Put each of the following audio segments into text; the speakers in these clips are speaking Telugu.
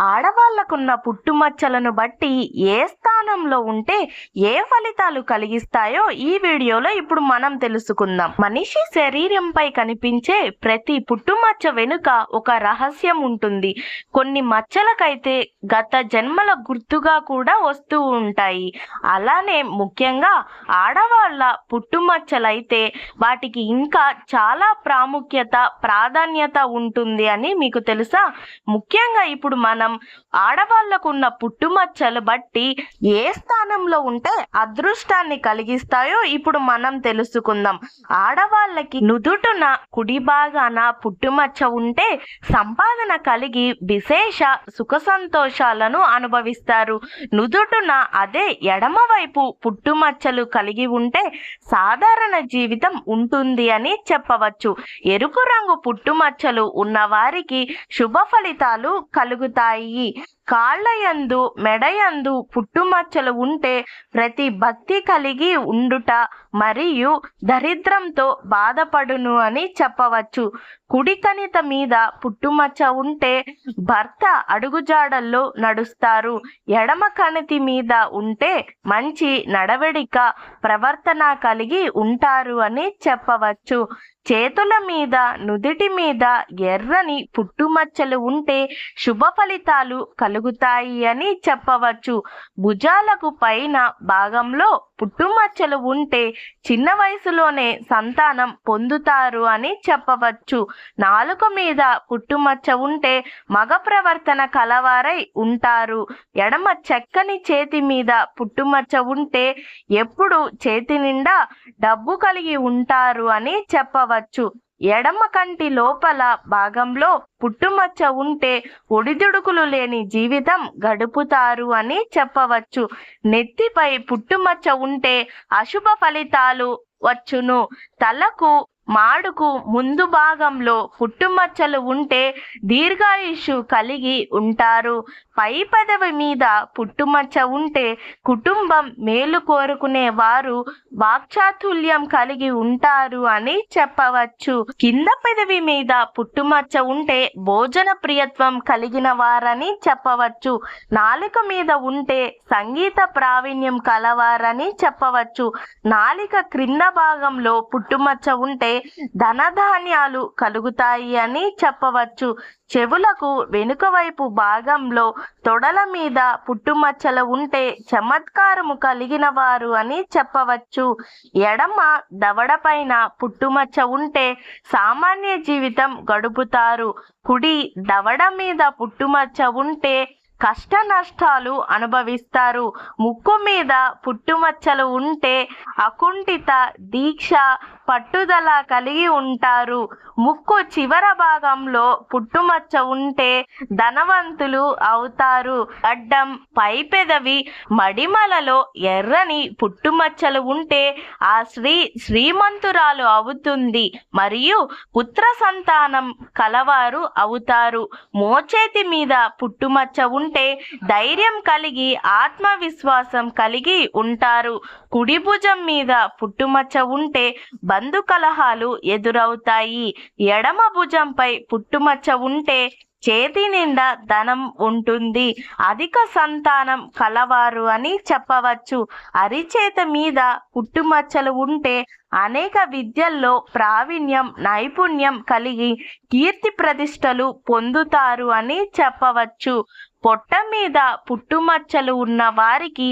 ఆడవాళ్ళకున్న పుట్టుమచ్చలను బట్టి ఏ స్థానంలో ఉంటే ఏ ఫలితాలు కలిగిస్తాయో ఈ వీడియోలో ఇప్పుడు మనం తెలుసుకుందాం. మనిషి శరీరంపై కనిపించే ప్రతి పుట్టుమచ్చ వెనుక ఒక రహస్యం ఉంటుంది. కొన్ని మచ్చలకైతే గత జన్మల గుర్తుగా కూడా వస్తూ ఉంటాయి. అలానే ముఖ్యంగా ఆడవాళ్ళ పుట్టుమచ్చలైతే వాటికి ఇంకా చాలా ప్రాముఖ్యత ప్రాధాన్యత ఉంటుంది అని మీకు తెలుసా? ముఖ్యంగా ఇప్పుడు మనం ఆడవాళ్ళకున్న పుట్టుమచ్చలు బట్టి ఏ స్థానంలో ఉంటే అదృష్టాన్ని కలిగిస్తాయో ఇప్పుడు మనం తెలుసుకుందాం. ఆడవాళ్ళకి నుదుటున కుడి భాగాన పుట్టుమచ్చ ఉంటే సంపాదన కలిగి విశేష సుఖ సంతోషాలను అనుభవిస్తారు. నుదుటున అదే ఎడమవైపు పుట్టుమచ్చలు కలిగి ఉంటే సాధారణ జీవితం ఉంటుంది అని చెప్పవచ్చు. ఎరుపు రంగు పుట్టుమచ్చలు ఉన్నవారికి శుభ ఫలితాలు కలుగుతాయి. आई కాళ్ళయందు మెడయందు పుట్టుమచ్చలు ఉంటే ప్రతి భక్తి కలిగి ఉండుట మరియు దరిద్రంతో బాధపడును అని చెప్పవచ్చు. కుడి కణిత మీద పుట్టుమచ్చ ఉంటే భర్త అడుగుజాడల్లో నడుస్తారు. ఎడమ కణితి మీద ఉంటే మంచి నడవడిక ప్రవర్తన కలిగి ఉంటారు అని చెప్పవచ్చు. చేతుల మీద నుదిటి మీద ఎర్రని పుట్టుమచ్చలు ఉంటే శుభ ఫలితాలు కలి కలుగుతాయి అని చెప్పవచ్చు. భుజాలకు పైన భాగంలో పుట్టుమచ్చలు ఉంటే చిన్న వయసులోనే సంతానం పొందుతారు అని చెప్పవచ్చు. నాలుక మీద పుట్టుమచ్చ ఉంటే మగ ప్రవర్తన కలవారై ఉంటారు. ఎడమ చెక్కని చేతి మీద పుట్టుమచ్చ ఉంటే ఎప్పుడు చేతి నిండా డబ్బు కలిగి ఉంటారు అని చెప్పవచ్చు. ఎడమ కంటి లోపల భాగంలో పుట్టుమచ్చ ఉంటే ఒడిదుడుకులు లేని జీవితం గడుపుతారు అని చెప్పవచ్చు. నెత్తిపై పుట్టుమచ్చ ఉంటే అశుభ ఫలితాలు వచ్చును. తలకు మాడుకు ముందు భాగంలో పుట్టుమచ్చలు ఉంటే దీర్ఘాయుషు కలిగి ఉంటారు. పై పదవి మీద పుట్టుమచ్చ ఉంటే కుటుంబం మేలు కోరుకునే వారు వాక్చాతుల్యం కలిగి ఉంటారు అని చెప్పవచ్చు. కింద పదవి మీద పుట్టుమచ్చ ఉంటే భోజన ప్రియత్వం కలిగిన వారని చెప్పవచ్చు. నాలుక మీద ఉంటే సంగీత ప్రావీణ్యం కలవారని చెప్పవచ్చు. నాలిక క్రింద భాగంలో పుట్టుమచ్చ ఉంటే ధనధాన్యాలు కలుగుతాయి అని చెప్పవచ్చు. చెవులకు వెనుక వైపు భాగంలో తొడల మీద పుట్టుమచ్చలు ఉంటే చమత్కారము కలిగిన వారు అని చెప్పవచ్చు. ఎడమ దవడ పైన పుట్టుమచ్చ ఉంటే సామాన్య జీవితం గడుపుతారు. కుడి దవడ మీద పుట్టుమచ్చ ఉంటే కష్ట నష్టాలు అనుభవిస్తారు. ముక్కు మీద పుట్టుమచ్చలు ఉంటే అకుంఠిత దీక్ష పట్టుదల కలిగి ఉంటారు. ముక్కు చివర భాగంలో పుట్టుమచ్చ ఉంటే ధనవంతులు అవుతారు. అడ్డం పై పెదవి మడిమలలో ఎర్రని పుట్టుమచ్చలు ఉంటే ఆ స్త్రీ శ్రీమంతురాలు అవుతుంది. మరియు పుత్ర సంతానం కలవారు అవుతారు. మోచేతి మీద పుట్టుమచ్చ ఉంటే ధైర్యం కలిగి ఆత్మవిశ్వాసం కలిగి ఉంటారు. కుడి భుజం మీద పుట్టుమచ్చ ఉంటే బంధు కలహాలు ఎదురవుతాయి. ఎడమ భుజంపై పుట్టుమచ్చ ఉంటే చేతి నిండా ధనం ఉంటుంది. అధిక సంతానం కలవారు అని చెప్పవచ్చు. అరిచేత మీద పుట్టుమచ్చలు ఉంటే అనేక విద్యల్లో ప్రావీణ్యం నైపుణ్యం కలిగి కీర్తి ప్రతిష్టలు పొందుతారు అని చెప్పవచ్చు. పొట్ట మీద పుట్టుమచ్చలు ఉన్న వారికి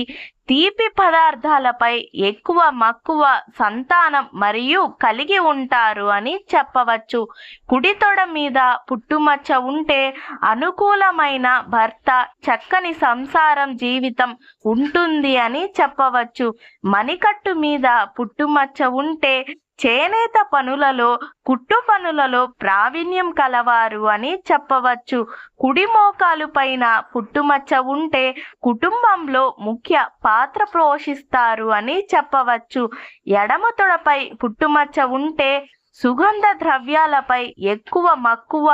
తీపి పదార్థాలపై ఎక్కువ మక్కువ సంతానం మరియు కలిగి ఉంటారు అని చెప్పవచ్చు. కుడి తొడ మీద పుట్టుమచ్చ ఉంటే అనుకూలమైన భర్త చక్కని సంసారం జీవితం ఉంటుంది అని చెప్పవచ్చు. మణికట్టు మీద పుట్టుమచ్చ ఉంటే చేనేత పనులలో కుట్టు పనులలో ప్రావీణ్యం కలవారు అని చెప్పవచ్చు. కుడి మోకాలు పైన పుట్టుమచ్చ ఉంటే కుటుంబంలో ముఖ్య పాత్ర పోషిస్తారు అని చెప్పవచ్చు. ఎడమ తొడపై పుట్టుమచ్చ ఉంటే సుగంధ ద్రవ్యాలపై ఎక్కువ మక్కువ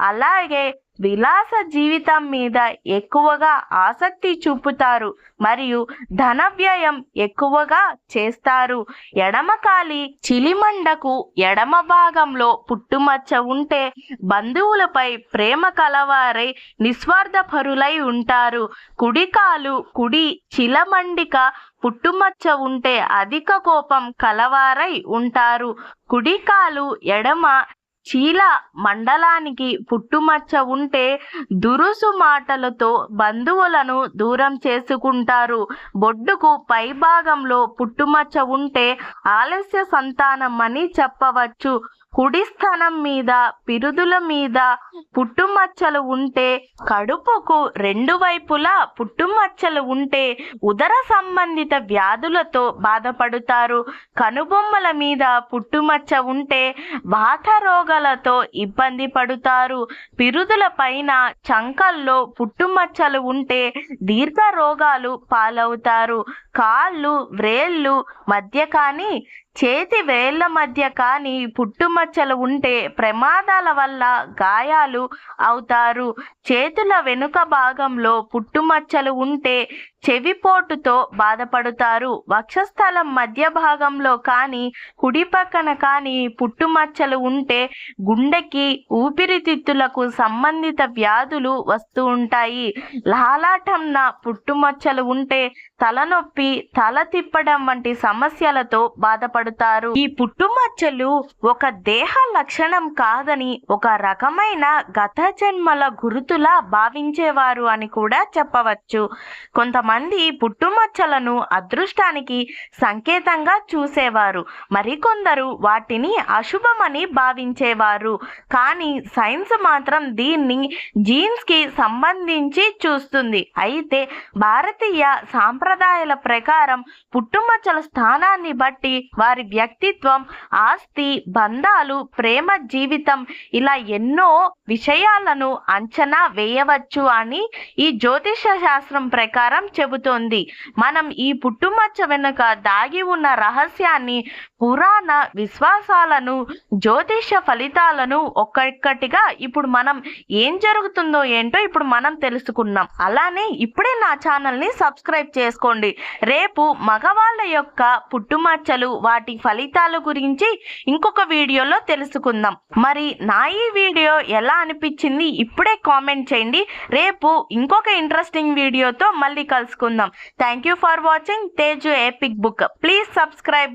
అలాగే విలాస జీవితం మీద ఎక్కువగా ఆసక్తి చూపుతారు మరియు ధన వ్యయం ఎక్కువగా చేస్తారు. ఎడమకాలి చిలిమండకు ఎడమ భాగంలో పుట్టుమచ్చ ఉంటే బంధువులపై ప్రేమ కలవారై నిస్వార్థపరులై ఉంటారు. కుడికాలు కుడి చిలమండిక పుట్టుమచ్చ ఉంటే అధిక కోపం కలవారై ఉంటారు. కుడికాలు ఎడమ చీల మండలానికి పుట్టుమచ్చ ఉంటే దురుసు మాటలతో బంధువులను దూరం చేసుకుంటారు. బొడ్డుకు పైభాగంలో పుట్టుమచ్చ ఉంటే ఆలస్య సంతానం అని చెప్పవచ్చు. కుడి స్థనం మీద పిరుదుల మీద పుట్టుమచ్చలు ఉంటే కడుపుకు రెండు వైపులా పుట్టుమచ్చలు ఉంటే ఉదర సంబంధిత వ్యాధులతో బాధపడుతారు. కనుబొమ్మల మీద పుట్టుమచ్చ ఉంటే వాత రోగాలతో ఇబ్బంది పడుతారు. పిరుదుల పైన చంకల్లో పుట్టుమచ్చలు ఉంటే దీర్ఘ రోగాలు పాలవుతారు. కాళ్ళు వ్రేళ్ళు మధ్య కానీ చేతి వేళ్ళ మధ్య కానీ పుట్టుమచ్చలు ఉంటే ప్రమాదాల వల్ల గాయాలు అవుతారు. చేతుల వెనుక భాగంలో పుట్టుమచ్చలు ఉంటే చెవిపోటుతో బాధపడుతారు. వక్షస్థలం మధ్య భాగంలో కానీ కుడి పక్కన కానీ పుట్టుమచ్చలు ఉంటే గుండెకి ఊపిరితిత్తులకు సంబంధిత వ్యాధులు వస్తూ ఉంటాయి. లాలాటంన పుట్టుమచ్చలు ఉంటే తలనొప్పి తల తిప్పడం వంటి సమస్యలతో బాధపడతారు. ఈ పుట్టుమచ్చలు ఒక దేహ లక్షణం కాదని ఒక రకమైన గత జన్మల గురుతులా భావించేవారు అని కూడా చెప్పవచ్చు. కొంతమంది పుట్టుమచ్చలను అదృష్టానికి సంకేతంగా చూసేవారు. మరికొందరు వాటిని అశుభమని భావించేవారు. కానీ సైన్స్ మాత్రం దీన్ని జీన్స్కి సంబంధించి చూస్తుంది. అయితే భారతీయ సాంప్రదాయాల ప్రకారం పుట్టుమచ్చల స్థానాన్ని బట్టి వారి వ్యక్తిత్వం ఆస్తి బంధాలు ప్రేమ జీవితం ఇలా ఎన్నో విషయాలను అంచనా వేయవచ్చు అని ఈ జ్యోతిష శాస్త్రం ప్రకారం చెబుతోంది. మనం ఈ పుట్టుమచ్చ వెనుక దాగి ఉన్న రహస్యాన్ని పురాణ విశ్వాసాలను జ్యోతిష ఫలితాలను ఒక్కొక్కటిగా ఇప్పుడు మనం ఏం జరుగుతుందో ఏంటో ఇప్పుడు మనం తెలుసుకున్నాం. అలానే ఇప్పుడే నా ఛానల్ని సబ్స్క్రైబ్ చేసుకోండి. రేపు మగవాళ్ళ యొక్క పుట్టుమచ్చలు వాటి ఫలితాల గురించి ఇంకొక వీడియోలో తెలుసుకుందాం. మరి నా ఈ వీడియో ఎలా అనిపించింది ఇప్పుడే కామెంట్ చేయండి. రేపు ఇంకొక ఇంట్రెస్టింగ్ వీడియోతో మళ్ళీ కలుసుకుందాం thank you for watching Teju epic book please subscribe